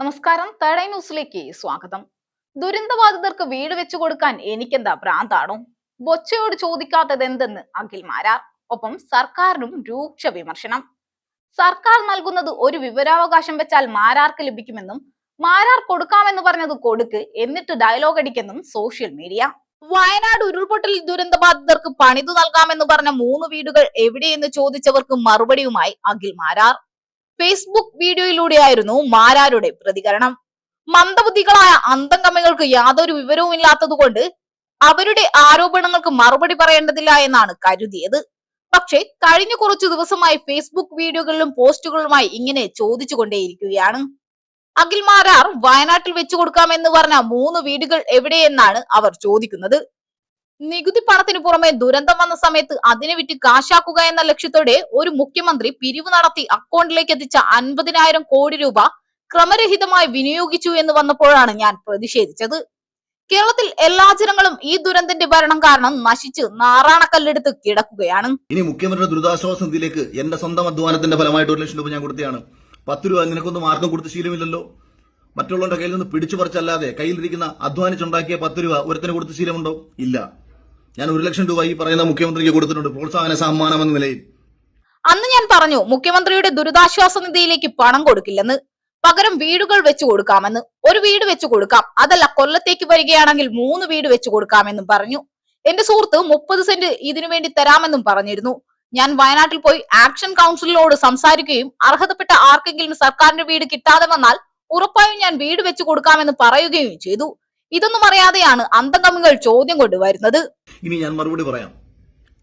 നമസ്കാരം. തേടൈ ന്യൂസിലേക്ക് സ്വാഗതം. ദുരന്തബാധിതർക്ക് വീട് വെച്ചു കൊടുക്കാൻ എനിക്കെന്താ ഭ്രാന്താണോ? ബൊച്ചയോട് ചോദിക്കാത്തത് എന്തെന്ന് അഖിൽ മാരാർ. ഒപ്പം സർക്കാരിനും രൂക്ഷ വിമർശനം. സർക്കാർ നൽകുന്നത് ഒരു വിവരാവകാശം വെച്ചാൽ മാരാർക്ക് ലഭിക്കുമെന്നും മാരാർ കൊടുക്കാമെന്ന് പറഞ്ഞത് കൊടുക്ക് എന്നിട്ട് ഡയലോഗ് അടിക്കെന്നും സോഷ്യൽ മീഡിയ വയനാട് ഉരുൾപൊട്ടൽ ദുരന്തബാധിതർക്ക് പണിതു നൽകാമെന്ന് പറഞ്ഞ മൂന്ന് വീടുകൾ എവിടെയെന്ന് ചോദിച്ചവർക്ക് മറുപടിയുമായി അഖിൽ മാരാർ. ഫേസ്ബുക്ക് വീഡിയോയിലൂടെയായിരുന്നു മാരാരുടെ പ്രതികരണം. മന്ദബുദ്ധികളായ അന്തംഗമികൾക്ക് യാതൊരു വിവരവും ഇല്ലാത്തതുകൊണ്ട് അവരുടെ ആരോപണങ്ങൾക്ക് മറുപടി പറയേണ്ടതില്ല എന്നാണ് കരുതിയത്. പക്ഷേ കഴിഞ്ഞ കുറച്ചു ദിവസമായി ഫേസ്ബുക്ക് വീഡിയോകളിലും പോസ്റ്റുകളിലുമായി ഇങ്ങനെ ചോദിച്ചുകൊണ്ടേയിരിക്കുകയാണ്. അഖിൽ മാരാർ വയനാട്ടിൽ വെച്ചു കൊടുക്കാമെന്ന് പറഞ്ഞ മൂന്ന് വീടുകൾ എവിടെയെന്നാണ് അവർ ചോദിക്കുന്നത്. നികുതി പണത്തിന് പുറമെ ദുരന്തം വന്ന സമയത്ത് അതിനെ വിറ്റ് കാശാക്കുക എന്ന ലക്ഷ്യത്തോടെ ഒരു മുഖ്യമന്ത്രി പിരിവ് നടത്തി അക്കൗണ്ടിലേക്ക് എത്തിച്ച അൻപതിനായിരം കോടി രൂപ ക്രമരഹിതമായി വിനിയോഗിച്ചു എന്ന് വന്നപ്പോഴാണ് ഞാൻ പ്രതിഷേധിച്ചത്. കേരളത്തിൽ എല്ലാ ജനങ്ങളും ഈ ദുരന്തന്റെ ഭരണം കാരണം നശിച്ച് നാറാണക്കല്ലെടുത്ത് കിടക്കുകയാണ്. ഇനി മുഖ്യമന്ത്രിയുടെ ദുരിതാശ്വാസ നിധിയിലേക്ക് എന്റെ സ്വന്തം അധ്വാനത്തിന്റെ ഫലമായിട്ട് ഒരു ലക്ഷം രൂപ ഞാൻ കൊടുത്തതാണ് പത്ത് രൂപ നിനക്കൊന്നും ആർക്കും കൊടുത്ത ശീലമില്ലല്ലോ. മറ്റുള്ളവരുടെ കയ്യിൽ നിന്ന് പിടിച്ചു പറിച്ചല്ലാതെ കയ്യിലിരിക്കുന്ന അധ്വാനിച്ചുണ്ടാക്കിയ പത്ത് രൂപ ഒരുത്തിന് കൊടുത്ത ശീലമുണ്ടോ? ഇല്ല. ഞാൻ ഒരു ലക്ഷം രൂപ ഈ പറയുന്ന മുഖ്യമന്ത്രിക്ക് കൊടുത്തിട്ടുണ്ട്. പ്രോത്സാഹന സമ്മാനം എന്ന നിലയിൽ. അന്ന് ഞാൻ പറഞ്ഞു മുഖ്യമന്ത്രിയുടെ ദുരിതാശ്വാസ നിധിയിലേക്ക് പണം കൊടുക്കില്ലെന്ന്. പകരം വീടുകൾ വെച്ചു കൊടുക്കാമെന്ന്. ഒരു വീട് വെച്ചു കൊടുക്കാം. അതല്ല കൊല്ലത്തേക്ക് വരികയാണെങ്കിൽ മൂന്ന് വീട് വെച്ചു കൊടുക്കാമെന്നും പറഞ്ഞു. എന്റെ സുഹൃത്ത് മുപ്പത് സെന്റ് ഇതിനു വേണ്ടി തരാമെന്നും പറഞ്ഞിരുന്നു. ഞാൻ വയനാട്ടിൽ പോയി ആക്ഷൻ കൗൺസിലിനോട് സംസാരിക്കുകയും അർഹതപ്പെട്ട ആർക്കെങ്കിലും സർക്കാരിന്റെ വീട് കിട്ടാതെ വന്നാൽ ഉറപ്പായും ഞാൻ വീട് വെച്ചു കൊടുക്കാമെന്ന് പറയുകയും ചെയ്തു. ഇതൊന്നും അറിയാതെയാണ് അന്തംഗമികൾ ചോദ്യം കൊണ്ടുവരുന്നത്. ഇനി ഞാൻ മറുപടി പറയാം.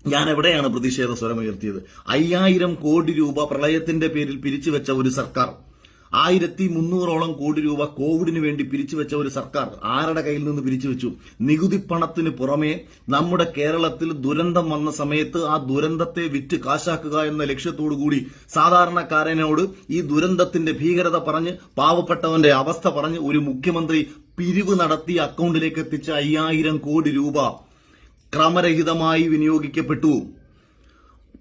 ഞാൻ എവിടെയാണ് പ്രതിഷേധ സ്വരമുയർത്തിയത് അയ്യായിരം കോടി രൂപ പ്രളയത്തിന്റെ പേരിൽ പിരിച്ചുവെച്ച ഒരു സർക്കാർ. ആയിരത്തി മുന്നൂറോളം കോടി രൂപ കോവിഡിന് വേണ്ടി പിരിച്ചുവെച്ച ഒരു സർക്കാർ ആരുടെ കയ്യിൽ നിന്ന് പിരിച്ചുവെച്ചു നികുതി പണത്തിന് പുറമെ നമ്മുടെ കേരളത്തിൽ ദുരന്തം വന്ന സമയത്ത് ആ ദുരന്തത്തെ വിറ്റ് കാശാക്കുക എന്ന ലക്ഷ്യത്തോടു കൂടി സാധാരണക്കാരനോട് ഈ ദുരന്തത്തിന്റെ ഭീകരത പറഞ്ഞ് പാവപ്പെട്ടവന്റെ അവസ്ഥ പറഞ്ഞ് ഒരു മുഖ്യമന്ത്രി പിരിവ് നടത്തി അക്കൗണ്ടിലേക്ക് എത്തിച്ച അയ്യായിരം കോടി രൂപ ക്രമരഹിതമായി വിനിയോഗിക്കപ്പെട്ടു.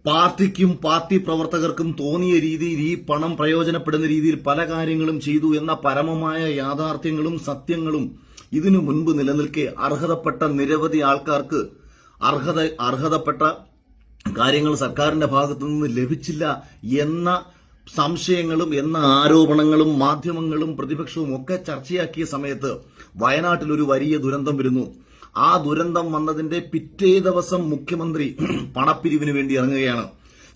പാർട്ടിക്കും പാർട്ടി പ്രവർത്തകർക്കും തോന്നിയ രീതിയിൽ ഈ പണം പ്രയോജനപ്പെടുന്ന രീതിയിൽ പല കാര്യങ്ങളും ചെയ്തു എന്ന പരമമായ യാഥാർത്ഥ്യങ്ങളും സത്യങ്ങളും ഇതിനു മുൻപ് നിലനിൽക്കെ അർഹതപ്പെട്ട നിരവധി ആൾക്കാർക്ക് അർഹത അർഹതപ്പെട്ട കാര്യങ്ങൾ സർക്കാരിന്റെ ഭാഗത്തു നിന്ന് ലഭിച്ചില്ല എന്ന സംശയങ്ങളും എന്ന ആരോപണങ്ങളും മാധ്യമങ്ങളും പ്രതിപക്ഷവും ഒക്കെ ചർച്ചയാക്കിയ സമയത്ത് വയനാട്ടിൽ ഒരു വലിയ ദുരന്തം വരുന്നു. ആ ദുരന്തം വന്നതിന്റെ പിറ്റേ ദിവസം മുഖ്യമന്ത്രി പണപ്പിരിവിന് വേണ്ടി ഇറങ്ങുകയാണ്.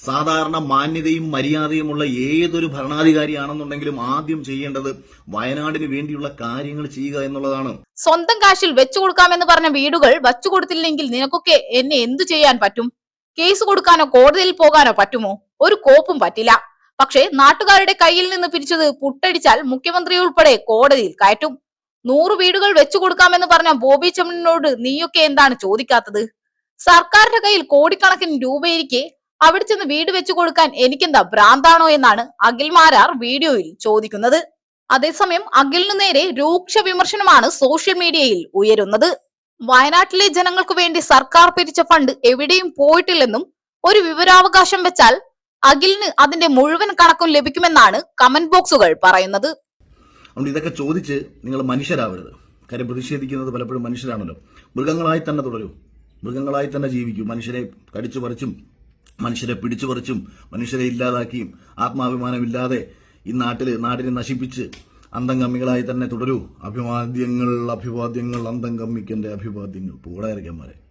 സാധാരണ മാന്യതയും മര്യാദയുമുള്ള ഏതൊരു ഭരണാധികാരിയാണെന്നുണ്ടെങ്കിലും ആദ്യം ചെയ്യേണ്ടത് വയനാടിന് വേണ്ടിയുള്ള കാര്യങ്ങൾ ചെയ്യുക എന്നുള്ളതാണ്. സ്വന്തം കാശിൽ വെച്ചു കൊടുക്കാമെന്ന് പറഞ്ഞ വീടുകൾ വച്ചു കൊടുത്തില്ലെങ്കിൽ നിനക്കൊക്കെ എന്നെ എന്തു ചെയ്യാൻ പറ്റും? കേസ് കൊടുക്കാനോ കോടതിയിൽ പോകാനോ പറ്റുമോ? ഒരു കോപ്പും പറ്റില്ല. പക്ഷേ നാട്ടുകാരുടെ കയ്യിൽ നിന്ന് പിരിച്ചത് പുട്ടടിച്ചാൽ മുഖ്യമന്ത്രി ഉൾപ്പെടെ കോടതിയിൽ കയറ്റും. നൂറ് വീടുകൾ വെച്ചു കൊടുക്കാമെന്ന് പറഞ്ഞ ബോബി ചെമ്മനോട് നീയൊക്കെ എന്താണ് ചോദിക്കാത്തത്? സർക്കാരിന്റെ കയ്യിൽ കോടിക്കണക്കിന് രൂപയിരിക്കെ അവിടെ ചെന്ന് വീട് വെച്ചു കൊടുക്കാൻ എനിക്കെന്താ ഭ്രാന്താണോ എന്നാണ് അഖിൽ മാരാർ വീഡിയോയിൽ ചോദിക്കുന്നത്. അതേസമയം അഖിലിനു നേരെ രൂക്ഷ വിമർശനമാണ് സോഷ്യൽ മീഡിയയിൽ ഉയരുന്നത്. വയനാട്ടിലെ ജനങ്ങൾക്ക് വേണ്ടി സർക്കാർ പിരിച്ച ഫണ്ട് എവിടെയും പോയിട്ടില്ലെന്നും ഒരു വിവരാവകാശം വെച്ചാൽ അഖിലിന് അതിന്റെ മുഴുവൻ കണക്കും ലഭിക്കുമെന്നാണ് കമന്റ് ബോക്സുകൾ പറയുന്നത്. അതുകൊണ്ട് ഇതൊക്കെ ചോദിച്ച് നിങ്ങൾ മനുഷ്യരാവരുത്. കാര്യം പ്രതിഷേധിക്കുന്നത് പലപ്പോഴും മനുഷ്യരാണല്ലോ. മൃഗങ്ങളായി തന്നെ തുടരൂ. മൃഗങ്ങളായി തന്നെ ജീവിക്കൂ. മനുഷ്യരെ കടിച്ചു പറിച്ചും മനുഷ്യരെ പിടിച്ചു പറിച്ചും മനുഷ്യരെ ഇല്ലാതാക്കിയും ആത്മാഭിമാനമില്ലാതെ ഈ നാട്ടിൽ നാടിനെ നശിപ്പിച്ച് അന്തംഗമ്മികളായി തന്നെ തുടരൂ. അഭിവാദ്യങ്ങൾ അഭിവാദ്യങ്ങൾ അന്തംഗമ്മിക്കന്റെ അഭിവാദ്യങ്ങൾ. പൂടായിരിക്കന്മാരെ